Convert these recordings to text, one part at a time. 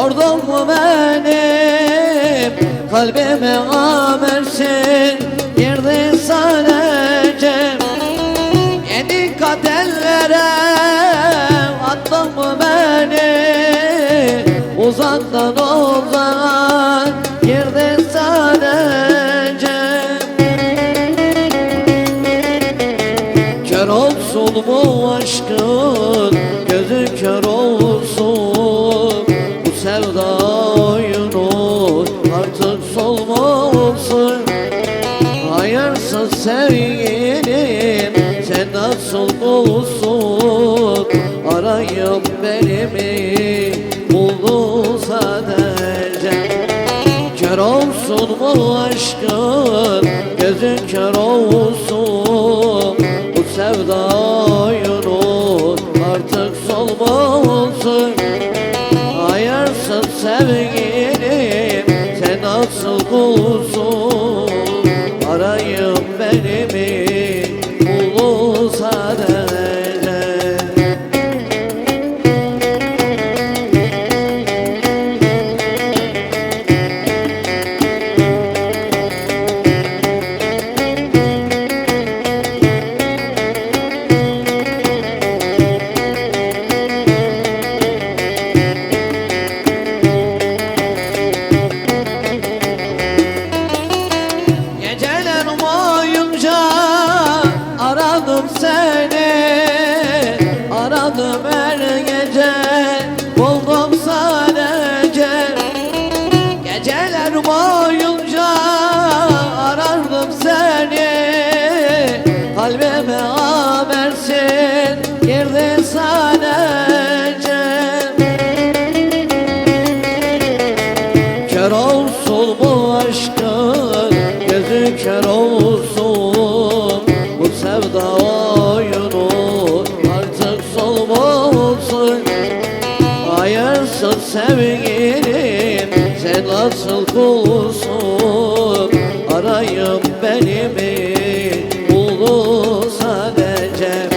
Ordum bu benim? Kalbime amersin. Girdi sadece. Yedi kat ellere. Attım bu beni? Uzaktan uzağa Girdi sadece. Kör olsun bu aşkın. Gözü kör olsun sevda oyunu Artık solmasın Hayırsız sevgilim Sen nasıl bulsun Arayıp benimi Buldu sadece Kör olsun bu aşkın Gözün kör olsun. Bu sevda sevgilim Sen nasıl kulsun Arayıp benimi Bulu Oyunu Artık solmasın Hayırsız sevgilim Sen nasıl kulsun Arayıp benimi Bulu sadece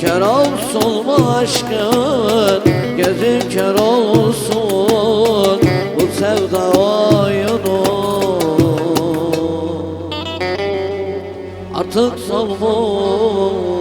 Kör olsun bu aşkın Gözün kör olsun Artık solmuş